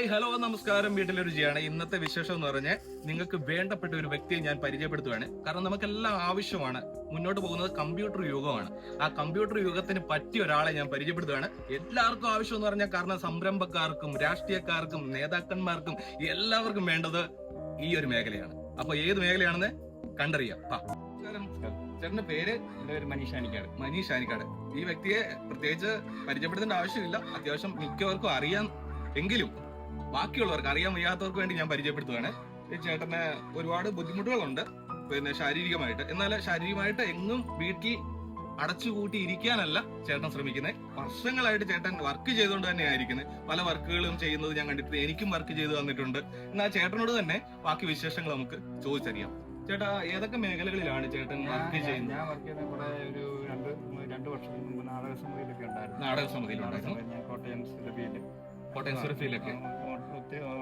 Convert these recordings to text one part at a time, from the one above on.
Hi hello നമസ്കാരം. വീട്ടിലൊരു ജിയാണ്. ഇന്നത്തെ വിശേഷം എന്ന് പറഞ്ഞാൽ നിങ്ങൾക്ക് വേണ്ടപ്പെട്ട ഒരു വ്യക്തിയെ ഞാൻ പരിചയപ്പെടുത്തുകയാണ് കാരണം നമുക്കെല്ലാം ആവശ്യമാണ്. മുന്നോട്ട് പോകുന്നത് കമ്പ്യൂട്ടർ യുഗമാണ്. ആ കമ്പ്യൂട്ടർ യുഗത്തിന് പറ്റിയ ഒരാളെ ഞാൻ പരിചയപ്പെടുത്തുകയാണ് എല്ലാവർക്കും ആവശ്യം എന്ന് പറഞ്ഞാൽ കാരണം സംരംഭക്കാർക്കും രാഷ്ട്രീയക്കാർക്കും നേതാക്കന്മാർക്കും എല്ലാവർക്കും വേണ്ടത് ഈ ഒരു മേഖലയാണ്. അപ്പൊ ഏത് മേഖലയാണെന്ന് കണ്ടറിയാം. ചേട്ടന്റെ പേര്? എന്റെ പേര് മനീഷ് ആനിക്കാട് മനീഷ് ആനിക്കാട് ഈ വ്യക്തിയെ പ്രത്യേകിച്ച് പരിചയപ്പെടുത്തേണ്ട ആവശ്യമില്ല. അത്യാവശ്യം മിക്കവർക്കും അറിയാം എങ്കിലും ബാക്കിയുള്ളവർക്ക് അറിയാൻ വയ്യാത്തവർക്ക് വേണ്ടി ഞാൻ പരിചയപ്പെടുത്തുകയാണ് ഈ ചേട്ടന് ഒരുപാട് ബുദ്ധിമുട്ടുകളുണ്ട് പിന്നെ ശാരീരികമായിട്ട്. എന്നാൽ ശാരീരികമായിട്ട് എങ്ങും വീട്ടിൽ അടച്ചുകൂട്ടി ഇരിക്കാനല്ല ചേട്ടൻ ശ്രമിക്കുന്നത് വർഷങ്ങളായിട്ട് ചേട്ടൻ വർക്ക് ചെയ്തുകൊണ്ട് തന്നെയായിരിക്കുന്നത് പല വർക്കുകളും ചെയ്യുന്നത് ഞാൻ കണ്ടിട്ടുണ്ട് എനിക്കും വർക്ക് ചെയ്തു തന്നിട്ടുണ്ട്. എന്നാൽ ചേട്ടനോട് തന്നെ ബാക്കി വിശേഷങ്ങൾ നമുക്ക് ചോദിച്ചറിയാം. ചേട്ടാ ഏതൊക്കെ മേഖലകളിലാണ് ചേട്ടൻ വർക്ക് ചെയ്യുന്നത്? ഞാൻ വർക്ക് കുറെ ഒരു രണ്ട് രണ്ട് വർഷം മുമ്പ് നാടക സമിതിയിലൊക്കെ ഉണ്ടായിരുന്നു. നാടക സമിതിയിലുണ്ടായിരുന്നു. ഞാൻ കോട്ടയം സുരഭിയിൽ കോട്ടയം സുരഫിയിലൊക്കെ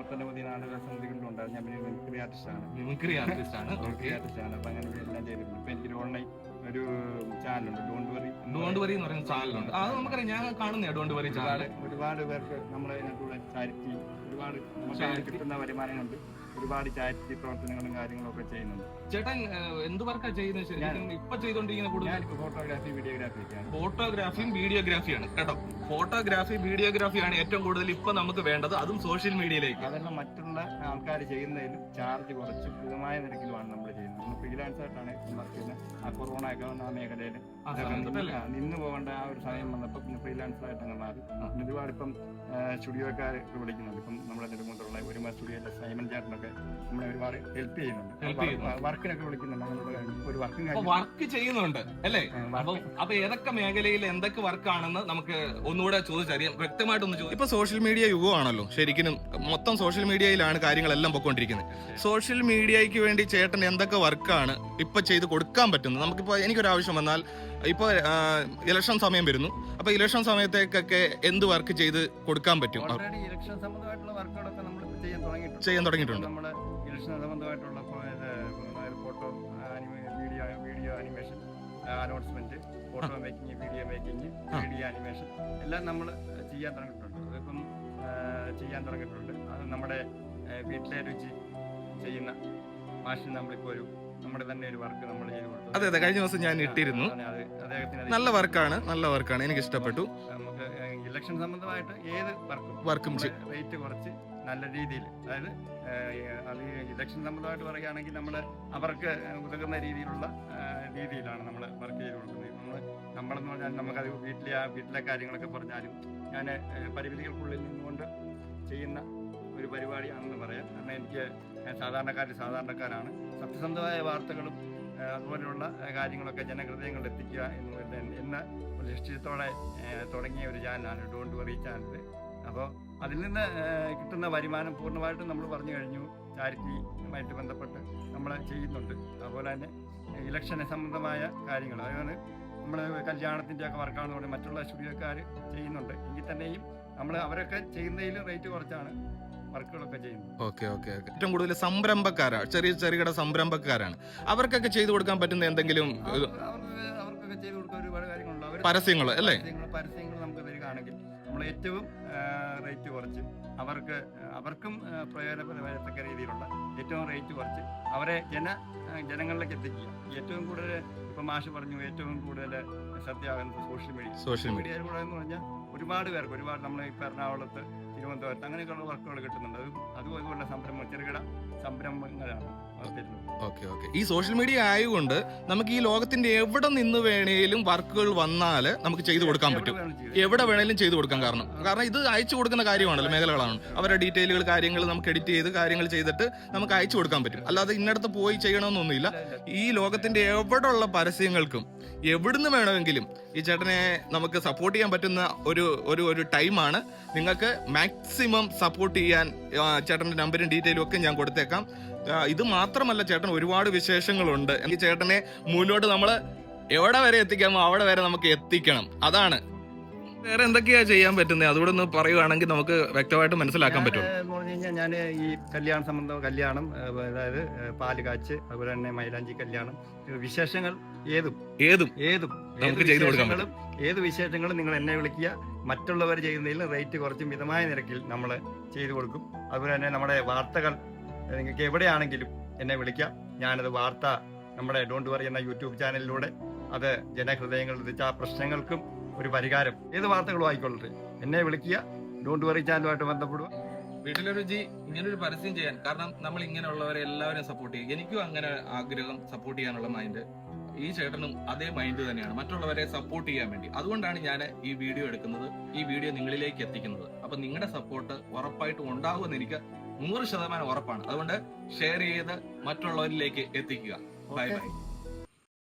ഒട്ടനവധി നാടക സമിതികളിലുണ്ടായിരുന്നു ഞാൻ മിമിക്രി ആർട്ടിസ്റ്റ് ആണ്. മിമിക്രി ആർട്ടിസ്റ്റ് ആണ്. മിമിക്രി ആർട്ടിസ്റ്റ് ആണ്. അപ്പൊ അങ്ങനെ എല്ലാം ചെയ്തിട്ടുണ്ട്. ഇപ്പൊ എനിക്കൊരു ഓൺലൈൻ ഒരു ചാനലുണ്ട്. ഡോണ്ട് വറി ഡോണ്ട് വറി എന്ന് പറയുന്ന ചാനലുണ്ട്. അത് നമുക്കറിയാം. ഞാൻ കാണുന്ന ഡോണ്ട് വറി ചാനൽ ഒരുപാട് പേർക്ക് നമ്മളെ ചാരിറ്റി ഒരുപാട് കിട്ടുന്ന വരുമാനം കൊണ്ട് ഒരുപാട് ചാരിറ്റി പ്രവർത്തനങ്ങളും കാര്യങ്ങളും ഒക്കെ ചെയ്യുന്നുണ്ട്. ചേട്ടൻ എന്ത് വർക്കാ ചെയ്യുന്നത് ശരിക്കും? ഇപ്പൊ ചെയ്തോണ്ടിരിക്കുന്ന കൂടുതൽ ഫോട്ടോഗ്രാഫി വീഡിയോഗ്രാഫി ഫോട്ടോഗ്രാഫിയും വീഡിയോഗ്രാഫിയാണ് കേട്ടോ. ഫോട്ടോഗ്രാഫി വീഡിയോഗ്രാഫിയാണ് ഏറ്റവും കൂടുതൽ ഇപ്പൊ നമുക്ക് വേണ്ടത്. അതും സോഷ്യൽ മീഡിയയിലേക്ക് അതെല്ലാം മറ്റുള്ള ആൾക്കാർ ചെയ്യുന്നതിലും ചാർജ് കുറച്ച് മിതമായ നിരക്കിലുമാണ് നമ്മൾ ചെയ്യുന്നത്. നമ്മൾ ഫ്രീലാൻസ് ആയിട്ടാണ് വർക്ക് ചെയ്യുന്നത്. ആ കൊറോണ ഒക്കെ വന്ന ആ മേഖലയിൽ നിന്ന് പോകേണ്ട ആ ഒരു സമയം വന്നപ്പോൾ പിന്നെ ഫ്രീലാൻസ് ആയിട്ട് അങ്ങ് മാറി. ഒരുപാട് ഇപ്പം സ്റ്റുഡിയോക്കാർ വിളിക്കുന്നുണ്ട്. ഇപ്പം നമ്മുടെ നെടുകൊണ്ടുള്ള ഒരുമാ സ്റ്റുഡിയോയിലെ സൈമൺ ചേട്ടനൊക്കെ നമ്മളെ ഒരുപാട് ഹെൽപ്പ് ചെയ്യുന്നുണ്ട്. ചെയ്യുന്നുണ്ട്. വർക്കിനൊക്കെ വിളിക്കുന്നുണ്ട്. ഒരു വർക്കും ചെയ്യുന്നുണ്ട് അല്ലേ? അപ്പൊ ഏതൊക്കെ മേഖലയിൽ എന്തൊക്കെ വർക്കാണെന്ന് നമുക്ക് ഒന്നുകൂടെ ചോദിച്ചറിയാം വ്യക്തമായിട്ടൊന്ന് ചോദിച്ചു ഇപ്പൊ സോഷ്യൽ മീഡിയ യുഗമാണല്ലോ. ശരിക്കും മൊത്തം സോഷ്യൽ മീഡിയയിലാണ് കാര്യങ്ങളെല്ലാം പൊക്കോണ്ടിരിക്കുന്നത്. സോഷ്യൽ മീഡിയയ്ക്ക് വേണ്ടി ചേട്ടൻ എന്തൊക്കെ വർക്കാണ് ഇപ്പൊ ചെയ്ത് കൊടുക്കാൻ പറ്റുന്നത്? നമുക്കിപ്പോ എനിക്കൊരു ആവശ്യം വന്നാൽ ഇപ്പൊ ഇലക്ഷൻ സമയം വരുന്നു. അപ്പൊ ഇലക്ഷൻ സമയത്തേക്കൊക്കെ എന്ത് വർക്ക് ചെയ്ത് കൊടുക്കാൻ പറ്റും? ഇലക്ഷൻ സംബന്ധമായിട്ടുള്ള വർക്കുകളൊക്കെ നമ്മൾ ചെയ്യാൻ തുടങ്ങിയിട്ടുണ്ട്. ചെയ്യാൻ തുടങ്ങിയിട്ടുണ്ട്. നമ്മുടെ ഇലക്ഷൻ സംബന്ധമായിട്ടുള്ള photo video video animation announcement photo making video making video animation എല്ലാം നമ്മൾ ചെയ്യാൻ തുടങ്ങിയിട്ടുണ്ട്. അതിപ്പം ചെയ്യാൻ തുടങ്ങിയിട്ടുണ്ട്. അത് നമ്മുടെ വീട്ടിലെ രുചി ചെയ്യുന്ന മാഷിന് നമ്മളിപ്പോൾ ഒരു നമ്മുടെ തന്നെ ഒരു വർക്ക് നമ്മൾ ചെയ്തു കൊടുത്തു. അതെ അതെ. കഴിഞ്ഞ ദിവസം ഞാൻ ഇട്ടിരുന്നു. നല്ല വർക്കാണ്. നല്ല വർക്കാണ്. എനിക്ക് ഇഷ്ടപ്പെട്ടു. നമുക്ക് ഇലക്ഷൻ സംബന്ധമായിട്ട് ഏത് വർക്കും വർക്കും റേറ്റ് കുറച്ച് നല്ല രീതിയിൽ അതായത് അത് ഇലക്ഷൻ സംബന്ധമായിട്ട് പറയുകയാണെങ്കിൽ നമ്മൾ അവർക്ക് ഉതകുന്ന രീതിയിലുള്ള രീതിയിലാണ് നമ്മൾ വർക്ക് ചെയ്ത് കൊടുക്കുന്നത് നമ്മൾ നമ്മളെന്ന് പറഞ്ഞാൽ നമുക്കത് വീട്ടിലെ ആ വീട്ടിലെ കാര്യങ്ങളൊക്കെ പറഞ്ഞാലും ഞാൻ പരിമിതികൾക്കുള്ളിൽ നിന്നുകൊണ്ട് ചെയ്യുന്ന ഒരു പരിപാടിയാണെന്ന് പറയാം. കാരണം എനിക്ക് സാധാരണക്കാർ സാധാരണക്കാരാണ്. സത്യസന്ധമായ വാർത്തകളും അതുപോലെയുള്ള കാര്യങ്ങളൊക്കെ ജനഹൃദയങ്ങളിൽ എത്തിക്കുക എന്ന് എന്ന ലക്ഷ്യത്തോടെ തുടങ്ങിയ ഒരു ചാനലാണ്. ഡോണ്ട് വറി ചാനൽ അപ്പോൾ അതിൽ നിന്ന് കിട്ടുന്ന വരുമാനം പൂർണമായിട്ടും നമ്മൾ പറഞ്ഞു കഴിഞ്ഞു. ചാരിറ്റിയുമായിട്ട് ബന്ധപ്പെട്ട് നമ്മൾ ചെയ്യുന്നുണ്ട്. അതുപോലെ തന്നെ ഇലക്ഷനെ സംബന്ധമായ കാര്യങ്ങൾ. അതായത് നമ്മൾ കല്യാണത്തിന്റെ ഒക്കെ വർക്കാണെന്ന് പറഞ്ഞു മറ്റുള്ള സ്റ്റുഡിയോക്കാർ ചെയ്യുന്നുണ്ട്. എങ്കിൽ തന്നെയും നമ്മൾ അവരൊക്കെ ചെയ്യുന്നതിൽ റേറ്റ് കുറച്ചാണ് വർക്കുകളൊക്കെ ചെയ്യുന്നത്. Okay okay okay. ഏറ്റവും കൂടുതൽ സംരംഭക്കാരാണ് ചെറിയ ചെറുകിട സംരംഭക്കാരാണ്. അവർക്കൊക്കെ ചെയ്തു കൊടുക്കാൻ പറ്റുന്ന എന്തെങ്കിലും അവർക്കൊക്കെ ചെയ്തു കൊടുക്കാൻ ഒരുപാട് കാര്യങ്ങളുണ്ട്. പരസ്യങ്ങൾ അല്ലേ? പരസ്യങ്ങൾ നമ്മൾ ഏറ്റവും റേറ്റ് കുറച്ച്. അവർക്ക് അവർക്കും ആ, പ്രയോജനപ്രദമാകത്തക്ക രീതിയിലുള്ള ഏറ്റവും റേറ്റ് കുറച്ച് അവരെ ജന ജനങ്ങളിലേക്ക് എത്തിക്കുക ഏറ്റവും കൂടുതൽ ഇപ്പം മാഷ് പറഞ്ഞു ഏറ്റവും കൂടുതൽ ശ്രദ്ധയാകുന്നത് സോഷ്യൽ മീഡിയ സോഷ്യൽ മീഡിയ മീഡിയയിലൂടെ എന്ന് പറഞ്ഞാൽ ഒരുപാട് പേർക്ക് ഒരുപാട് നമ്മൾ ഇപ്പം എറണാകുളത്ത് തിരുവനന്തപുരത്ത് അങ്ങനെയൊക്കെയുള്ള വർക്കുകൾ കിട്ടുന്നുണ്ട്. അതും അതുപോലുള്ള സംരംഭം ചെറുകിട സംരംഭങ്ങളാണ്. ഓക്കെ ഓക്കെ ഈ സോഷ്യൽ മീഡിയ ആയതുകൊണ്ട് നമുക്ക് ഈ ലോകത്തിന്റെ എവിടെ നിന്ന് വേണേലും വർക്കുകൾ വന്നാൽ നമുക്ക് ചെയ്തു കൊടുക്കാൻ പറ്റും. എവിടെ വേണം വേണേലും ചെയ്തു കൊടുക്കാൻ കാരണം. കാരണം ഇത് അയച്ചു കൊടുക്കുന്ന കാര്യമാണല്ലോ മേഖലകളാണ്. അവരുടെ ഡീറ്റെയിലുകൾ കാര്യങ്ങൾ നമുക്ക് എഡിറ്റ് ചെയ്ത് കാര്യങ്ങൾ ചെയ്തിട്ട് നമുക്ക് അയച്ചു കൊടുക്കാൻ പറ്റും. അല്ലാതെ ഇന്നടത്ത് പോയി ചെയ്യണമെന്നൊന്നുമില്ല. ഈ ലോകത്തിന്റെ എവിടെ ഉള്ള പരസ്യങ്ങൾക്കും എവിടുന്ന് വേണമെങ്കിലും ഈ ചേട്ടനെ നമുക്ക് സപ്പോർട്ട് ചെയ്യാൻ പറ്റുന്ന ഒരു ഒരു ഒരു ടൈമാണ് നിങ്ങൾക്ക് മാക്സിമം സപ്പോർട്ട് ചെയ്യാൻ ചേട്ടന്റെ നമ്പറും ഡീറ്റെയിലും ഒക്കെ ഞാൻ കൊടുത്തേക്കാം. ഇത് മാത്രമല്ല ചേട്ടൻ ഒരുപാട് വിശേഷങ്ങളുണ്ട്. എനിക്ക് ചേട്ടനെ മുന്നോട്ട് നമ്മൾ എവിടെ വരെ എത്തിക്കാമോ അവിടെ വരെ നമുക്ക് എത്തിക്കണം. അതാണ്. വേറെ എന്തൊക്കെയാ ചെയ്യാൻ പറ്റുന്നത് അതുകൂടെ ഒന്ന് പറയുവാണെങ്കിൽ നമുക്ക് വ്യക്തമായിട്ട് മനസ്സിലാക്കാൻ പറ്റും പറഞ്ഞു കഴിഞ്ഞാൽ ഞാൻ ഈ കല്യാണ സംബന്ധം കല്യാണം അതായത് പാൽ കാച്ച് അതുപോലെ തന്നെ മൈലാഞ്ചി കല്യാണം വിശേഷങ്ങൾ ഏതും. ഏതും. ഏതും. നമുക്ക് ചെയ്തു വിശേഷങ്ങളും ഏത് വിശേഷങ്ങളും നിങ്ങൾ എന്നെ വിളിക്കുക. മറ്റുള്ളവർ ചെയ്യുന്നതിൽ റേറ്റ് കുറച്ച് മിതമായ നിരക്കിൽ നമ്മൾ ചെയ്തു കൊടുക്കും. അതുപോലെ തന്നെ നമ്മുടെ വാർത്തകൾ നിങ്ങൾക്ക് എവിടെയാണെങ്കിലും എന്നെ വിളിക്കാം. ഞാനത് വാർത്ത നമ്മുടെ ഡോണ്ട് വറി എന്ന യൂട്യൂബ് ചാനലിലൂടെ അത് ജനഹൃദയങ്ങളിൽ എത്തിച്ച ആ പ്രശ്നങ്ങൾക്കും ഒരു പരിഹാരം. ഏത് വാർത്തകളും ആയിക്കൊള്ളട്ടെ. എന്നെ വിളിക്കുക. ഡോണ്ട് വറി ചാനലുമായിട്ട് ബന്ധപ്പെടുക. വീട്ടിലൊരു ജി ഇങ്ങനൊരു പരസ്യം ചെയ്യാൻ കാരണം നമ്മൾ ഇങ്ങനെയുള്ളവരെ എല്ലാവരും സപ്പോർട്ട് ചെയ്യും. എനിക്കും അങ്ങനെ ആഗ്രഹം സപ്പോർട്ട് ചെയ്യാനുള്ള മൈൻഡ് ഈ ചേട്ടനും അതേ മൈൻഡ് തന്നെയാണ്. മറ്റുള്ളവരെ സപ്പോർട്ട് ചെയ്യാൻ വേണ്ടി. അതുകൊണ്ടാണ് ഞാൻ ഈ വീഡിയോ എടുക്കുന്നത്. ഈ വീഡിയോ നിങ്ങളിലേക്ക് എത്തിക്കുന്നത്. അപ്പൊ നിങ്ങളുടെ സപ്പോർട്ട് ഉറപ്പായിട്ടും ഉണ്ടാകുമെന്ന് എനിക്ക് നൂറ് ശതമാനം ഉറപ്പാണ്. അതുകൊണ്ട് ഷെയർ ചെയ്ത് മറ്റുള്ളവരിലേക്ക് എത്തിക്കുക. Bye bye